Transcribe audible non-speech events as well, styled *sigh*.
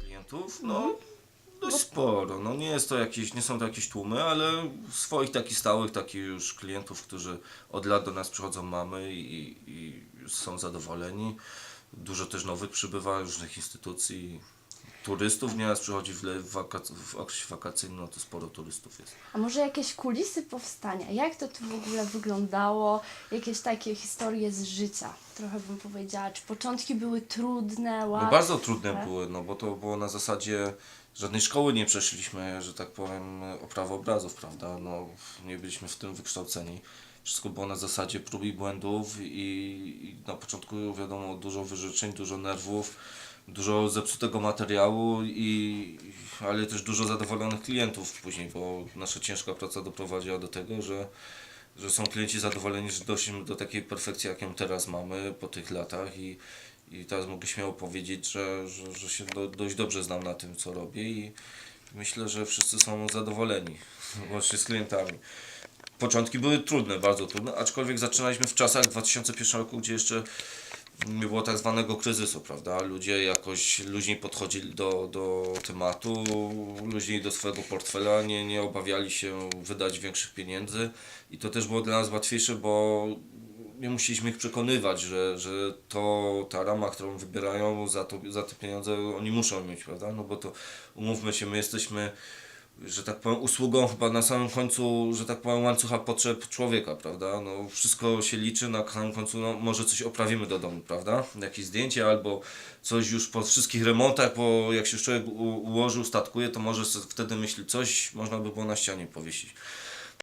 klientów, no dość sporo. No nie jest to jakieś, nie są to jakieś tłumy, ale swoich takich stałych, takich już klientów, którzy od lat do nas przychodzą mamy i, i są zadowoleni. Dużo też nowych przybywa, różnych instytucji. Turystów nieraz przychodzi w, le- w, wakac- w okresie wakacyjnym, no to sporo turystów jest. A może jakieś kulisy powstania? Jak to tu w ogóle wyglądało? Jakieś takie historie z życia? Trochę bym powiedziała. Czy początki były trudne, No łatwe? bardzo trudne były, no bo to było na zasadzie żadnej szkoły nie przeszliśmy, że tak powiem, o prawo obrazów, prawda? No, nie byliśmy w tym wykształceni. Wszystko było na zasadzie prób i błędów i, i na początku wiadomo dużo wyrzeczeń, dużo nerwów, dużo zepsutego materiału i ale też dużo zadowolonych klientów później, bo nasza ciężka praca doprowadziła do tego, że że są klienci zadowoleni, że doszliśmy do takiej perfekcji, jaką teraz mamy po tych latach i, i teraz mogę śmiało powiedzieć, że, że, że się do, dość dobrze znam na tym, co robię i myślę, że wszyscy są zadowoleni, *laughs* łącznie z klientami. Początki były trudne, bardzo trudne, aczkolwiek zaczynaliśmy w czasach 2001 roku, gdzie jeszcze nie było tak zwanego kryzysu, prawda? Ludzie jakoś luźniej podchodzili do, do tematu, luźniej do swojego portfela, nie, nie obawiali się wydać większych pieniędzy i to też było dla nas łatwiejsze, bo nie musieliśmy ich przekonywać, że, że to ta rama, którą wybierają za, to, za te pieniądze oni muszą mieć, prawda? No bo to umówmy się, my jesteśmy że tak powiem, usługą chyba na samym końcu, że tak powiem, łańcucha potrzeb człowieka, prawda? No, wszystko się liczy, na samym końcu no, może coś oprawimy do domu, prawda? Jakieś zdjęcie albo coś już po wszystkich remontach, bo jak się człowiek u- ułoży, ustatkuje, to może wtedy myśli, coś można by było na ścianie powiesić.